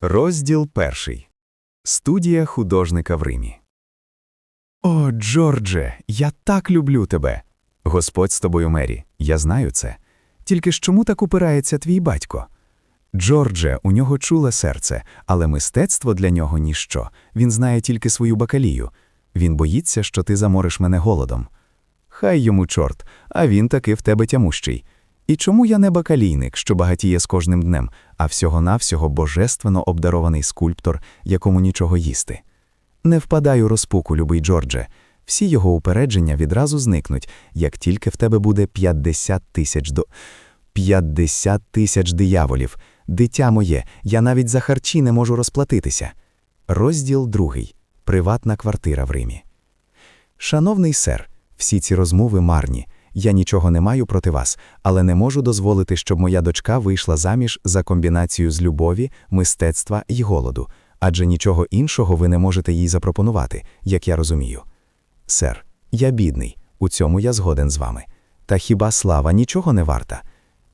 Розділ перший. Студія художника в Римі. О, Джордже, я так люблю тебе. Господь з тобою, Мері, я знаю це. Тільки ж чому так упирається твій батько? Джордже, у нього чуле серце, але мистецтво для нього ніщо. Він знає тільки свою бакалію. Він боїться, що ти замориш мене голодом. Хай йому чорт, а він таки в тебе тямущий. І чому я не бакалійник, що багатіє з кожним днем, а всього-навсього божественно обдарований скульптор, якому нічого їсти? Не впадай у розпуку, любий Джордже. Всі його упередження відразу зникнуть, як тільки в тебе буде 50 тисяч до. 50 тисяч дияволів. Дитя моє, я навіть за харчі не можу розплатитися. Розділ другий. Приватна квартира в Римі. Шановний сер, всі ці розмови марні. Я нічого не маю проти вас, але не можу дозволити, щоб моя дочка вийшла заміж за комбінацію з любові, мистецтва й голоду, адже нічого іншого ви не можете їй запропонувати, як я розумію. Сер, я бідний, у цьому я згоден з вами. Та хіба слава нічого не варта?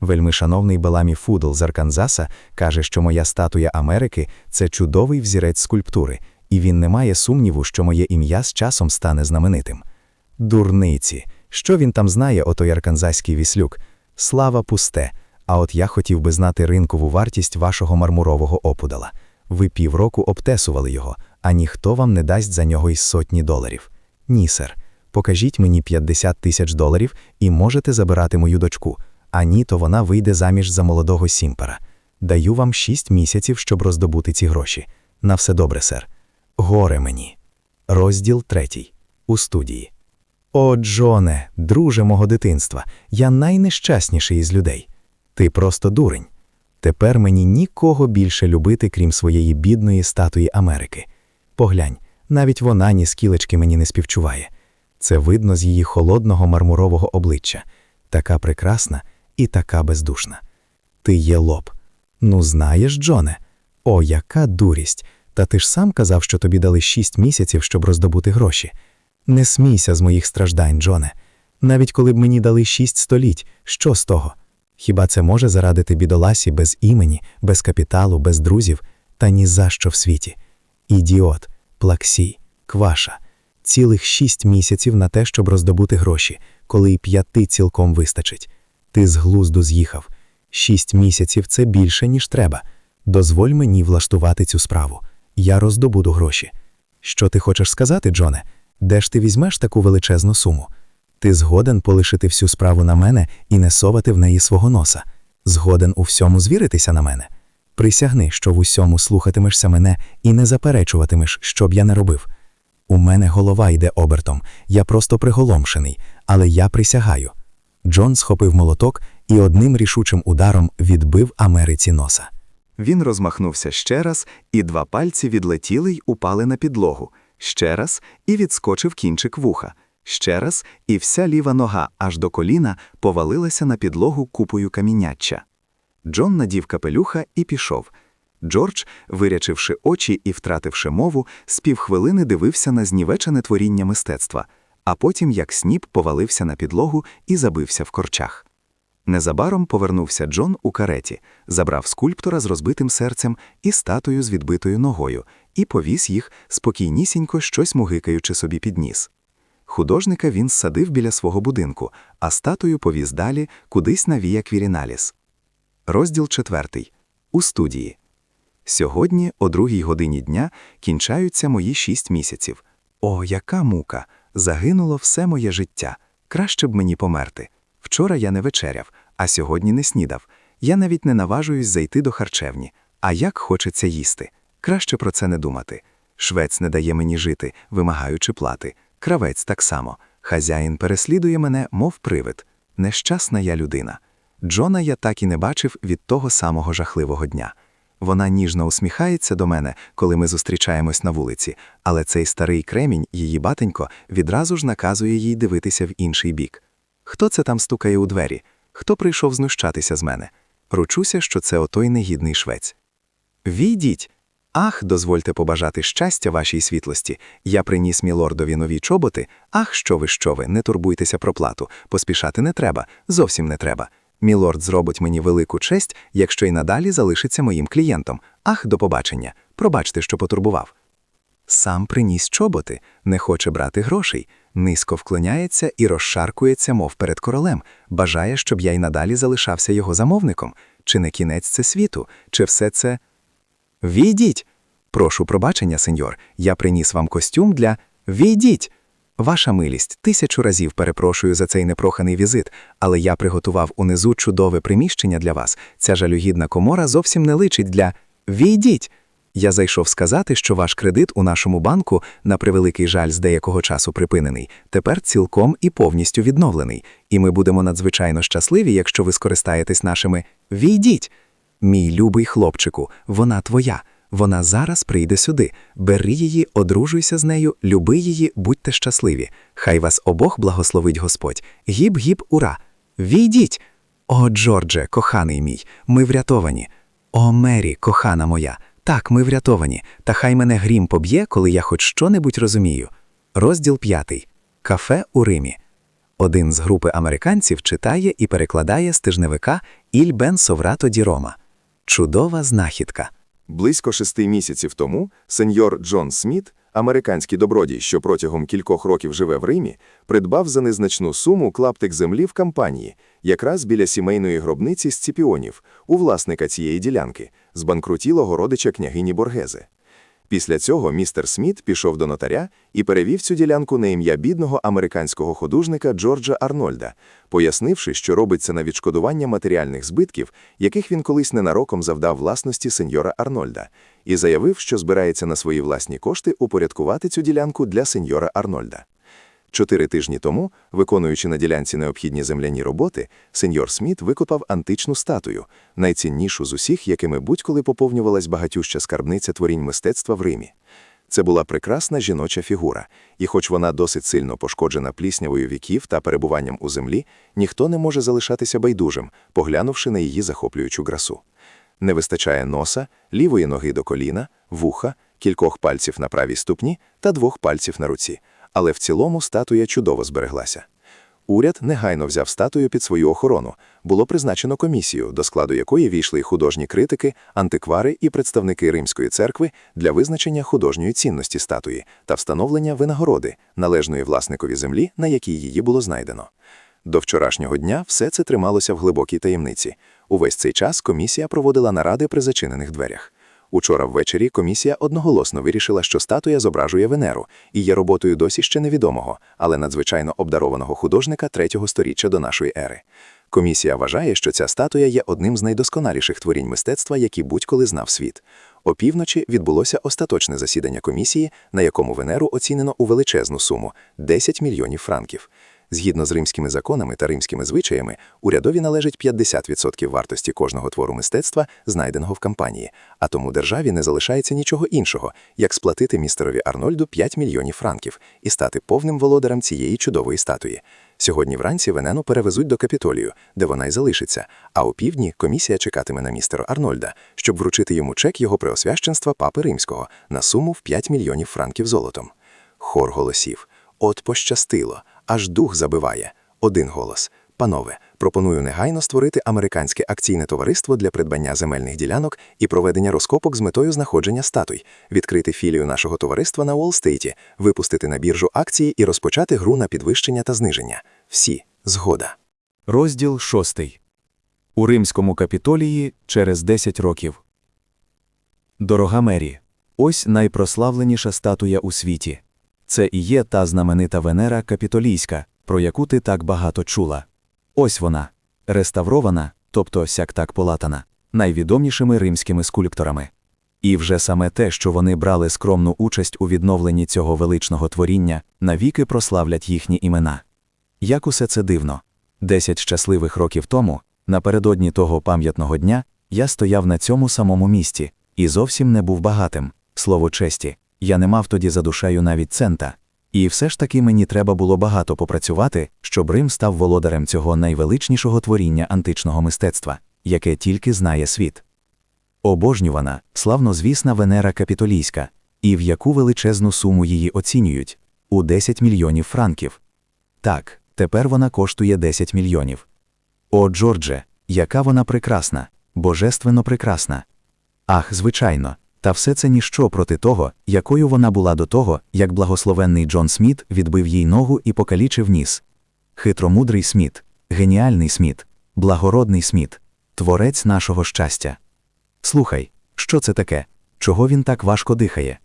Вельми шановний Беламі Фудл з Арканзаса каже, що моя статуя Америки це чудовий взірець скульптури, і він не має сумніву, що моє ім'я з часом стане знаменитим. Дурниці, що він там знає, отой арканзаський віслюк? Слава пусте. А от я хотів би знати ринкову вартість вашого мармурового опудала. Ви півроку обтесували його, а ніхто вам не дасть за нього й сотні доларів. Ні, сер. Покажіть мені 50 тисяч доларів і можете забирати мою дочку. А ні, то вона вийде заміж за молодого сімпера. Даю вам 6 місяців, щоб роздобути ці гроші. На все добре, сер. Горе мені. Розділ третій. У студії. О, Джоне, друже мого дитинства, я найнещасніший із людей. Ти просто дурень. Тепер мені нікого більше любити, крім своєї бідної статуї Америки. Поглянь, навіть вона ні скілечки мені не співчуває. Це видно з її холодного мармурового обличчя, така прекрасна і така бездушна. Ти є лоб. Ну, знаєш, Джоне? О, яка дурість! Та ти ж сам казав, що тобі дали шість місяців, щоб роздобути гроші. Не смійся з моїх страждань, Джоне. Навіть коли б мені дали шість століть, що з того? Хіба це може зарадити бідоласі без імені, без капіталу, без друзів, та ні за що в світі? Ідіот, плаксій, кваша, цілих шість місяців на те, щоб роздобути гроші, коли й п'яти цілком вистачить. Ти з глузду з'їхав. Шість місяців це більше, ніж треба. Дозволь мені влаштувати цю справу. Я роздобуду гроші. Що ти хочеш сказати, Джоне? Де ж ти візьмеш таку величезну суму? Ти згоден полишити всю справу на мене і не совати в неї свого носа. Згоден у всьому звіритися на мене. Присягни, що в усьому слухатимешся мене і не заперечуватимеш, що б я не робив. У мене голова йде обертом, я просто приголомшений, але я присягаю. Джон схопив молоток і одним рішучим ударом відбив Америці носа. Він розмахнувся ще раз, і два пальці відлетіли й упали на підлогу. Ще раз і відскочив кінчик вуха. Ще раз, і вся ліва нога аж до коліна повалилася на підлогу купою каміняччя. Джон надів капелюха і пішов. Джордж, вирячивши очі і втративши мову, з півхвилини дивився на знівечене творіння мистецтва, а потім, як сніп, повалився на підлогу і забився в корчах. Незабаром повернувся Джон у кареті, забрав скульптора з розбитим серцем і статую з відбитою ногою, і повіз їх, спокійнісінько щось мугикаючи собі під ніс. Художника він садив біля свого будинку, а статую повіз далі кудись на Вія Квіріналіс. Розділ четвертий. У студії. Сьогодні, о другій годині дня, кінчаються мої шість місяців. О, яка мука! Загинуло все моє життя. Краще б мені померти. Вчора я не вечеряв, а сьогодні не снідав. Я навіть не наважуюсь зайти до харчевні. А як хочеться їсти. Краще про це не думати. Швець не дає мені жити, вимагаючи плати. Кравець так само. Хазяїн переслідує мене, мов привид. Нещасна я людина. Джона я так і не бачив від того самого жахливого дня. Вона ніжно усміхається до мене, коли ми зустрічаємось на вулиці, але цей старий кремінь, її батенько, відразу ж наказує їй дивитися в інший бік. Хто це там стукає у двері? Хто прийшов знущатися з мене? Ручуся, що це отой негідний швець. Війдіть! Ах, дозвольте побажати щастя вашій світлості. Я приніс мілордові нові чоботи. Ах, що ви, що ви, не турбуйтеся про плату, поспішати не треба, зовсім не треба. Мілорд зробить мені велику честь, якщо й надалі залишиться моїм клієнтом. Ах, до побачення. Пробачте, що потурбував. Сам приніс чоботи, не хоче брати грошей, низько вклоняється і розшаркується, мов перед королем, бажає, щоб я й надалі залишався його замовником. Чи не кінець це світу, чи все це. Війдіть! Прошу пробачення, сеньор, я приніс вам костюм для. Війдіть! Ваша милість, тисячу разів перепрошую за цей непроханий візит, але я приготував унизу чудове приміщення для вас. Ця жалюгідна комора зовсім не личить для. Війдіть! Я зайшов сказати, що ваш кредит у нашому банку, на превеликий жаль, з деякого часу припинений, тепер цілком і повністю відновлений, і ми будемо надзвичайно щасливі, якщо ви скористаєтесь нашими «Війдіть!» Мій любий хлопчику, вона твоя. Вона зараз прийде сюди. Бери її, одружуйся з нею, люби її, будьте щасливі. Хай вас обох благословить Господь. Гіп-гіп, ура! Війдіть! О, Джордже, коханий мій, ми врятовані. О, Мері, кохана моя, так, ми врятовані, та хай мене грім поб'є, коли я хоч що-небудь розумію. Розділ п'ятий. Кафе у Римі. Один з групи американців читає і перекладає з тижневика Іль Бен Соврато ді Рома. Чудова знахідка. Близько шести місяців тому сеньор Джон Сміт, американський добродій, що протягом кількох років живе в Римі, придбав за незначну суму клаптик землі в кампанії, якраз біля сімейної гробниці Сципіонів, у власника цієї ділянки, збанкрутілого родича княгині Боргезе. Після цього містер Сміт пішов до нотаря і перевів цю ділянку на ім'я бідного американського художника Джорджа Арнольда, пояснивши, що робиться на відшкодування матеріальних збитків, яких він колись ненароком завдав власності сеньора Арнольда, і заявив, що збирається на свої власні кошти упорядкувати цю ділянку для сеньора Арнольда. Чотири тижні тому, виконуючи на ділянці необхідні земляні роботи, сеньор Сміт викопав античну статую, найціннішу з усіх, якими будь-коли поповнювалась багатюща скарбниця творінь мистецтва в Римі. Це була прекрасна жіноча фігура, і хоч вона досить сильно пошкоджена пліснявою віків та перебуванням у землі, ніхто не може залишатися байдужим, поглянувши на її захоплюючу красу. Не вистачає носа, лівої ноги до коліна, вуха, кількох пальців на правій ступні та двох пальців на руці але в цілому статуя чудово збереглася. Уряд негайно взяв статую під свою охорону. Було призначено комісію, до складу якої війшли художні критики, антиквари і представники Римської церкви для визначення художньої цінності статуї та встановлення винагороди, належної власникові землі, на якій її було знайдено. До вчорашнього дня все це трималося в глибокій таємниці. Увесь цей час комісія проводила наради при зачинених дверях. Учора ввечері комісія одноголосно вирішила, що статуя зображує Венеру і є роботою досі ще невідомого, але надзвичайно обдарованого художника третього сторіччя до нашої ери. Комісія вважає, що ця статуя є одним з найдосконаліших творінь мистецтва, які будь-коли знав світ. Опівночі відбулося остаточне засідання комісії, на якому Венеру оцінено у величезну суму 10 мільйонів франків. Згідно з римськими законами та римськими звичаями, урядові належить 50% вартості кожного твору мистецтва, знайденого в кампанії, а тому державі не залишається нічого іншого, як сплатити містерові Арнольду 5 мільйонів франків і стати повним володарем цієї чудової статуї. Сьогодні вранці Венену перевезуть до капітолію, де вона й залишиться. А опівдні комісія чекатиме на містера Арнольда, щоб вручити йому чек його преосвященства папи римського на суму в 5 мільйонів франків золотом. Хор голосів. От пощастило, аж дух забиває. Один голос. Панове, пропоную негайно створити американське акційне товариство для придбання земельних ділянок і проведення розкопок з метою знаходження статуй, відкрити філію нашого товариства на Уолл-стейті, випустити на біржу акції і розпочати гру на підвищення та зниження. Всі згода. Розділ шостий. У римському капітолії через 10 років. Дорога Мері, ось найпрославленіша статуя у світі. Це і є та знаменита Венера Капітолійська, про яку ти так багато чула. Ось вона, реставрована, тобто сяк так полатана, найвідомішими римськими скульпторами. І вже саме те, що вони брали скромну участь у відновленні цього величного творіння, навіки прославлять їхні імена. Як усе це дивно. Десять щасливих років тому, напередодні того пам'ятного дня, я стояв на цьому самому місці і зовсім не був багатим, слово честі. Я не мав тоді за душею навіть цента, і все ж таки мені треба було багато попрацювати, щоб Рим став володарем цього найвеличнішого творіння античного мистецтва, яке тільки знає світ. Обожнювана, славнозвісна Венера Капітолійська, і в яку величезну суму її оцінюють у 10 мільйонів франків. Так, тепер вона коштує 10 мільйонів. О, Джордже, Яка вона прекрасна, божественно прекрасна. Ах, звичайно, та все це ніщо проти того, якою вона була до того, як благословенний Джон Сміт відбив їй ногу і покалічив ніс. Хитромудрий Сміт, геніальний Сміт, благородний Сміт, творець нашого щастя. Слухай, що це таке? Чого він так важко дихає?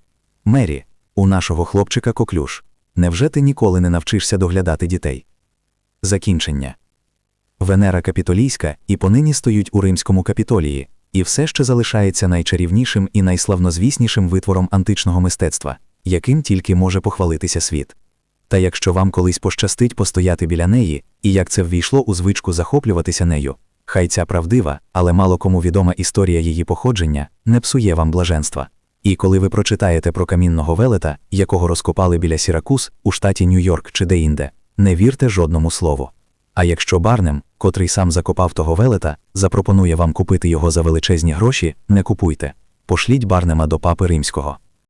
Мері, у нашого хлопчика коклюш. Невже ти ніколи не навчишся доглядати дітей? Закінчення. Венера Капітолійська і понині стоють у римському капітолії, і все ще залишається найчарівнішим і найславнозвіснішим витвором античного мистецтва, яким тільки може похвалитися світ. Та якщо вам колись пощастить постояти біля неї, і як це ввійшло у звичку захоплюватися нею, хай ця правдива, але мало кому відома історія її походження не псує вам блаженства. І коли ви прочитаєте про камінного велета, якого розкопали біля Сіракуз у штаті Нью-Йорк чи деінде, не вірте жодному слову. А якщо Барнем, котрий сам закопав того велета, запропонує вам купити його за величезні гроші, не купуйте. Пошліть Барнема до папи римського.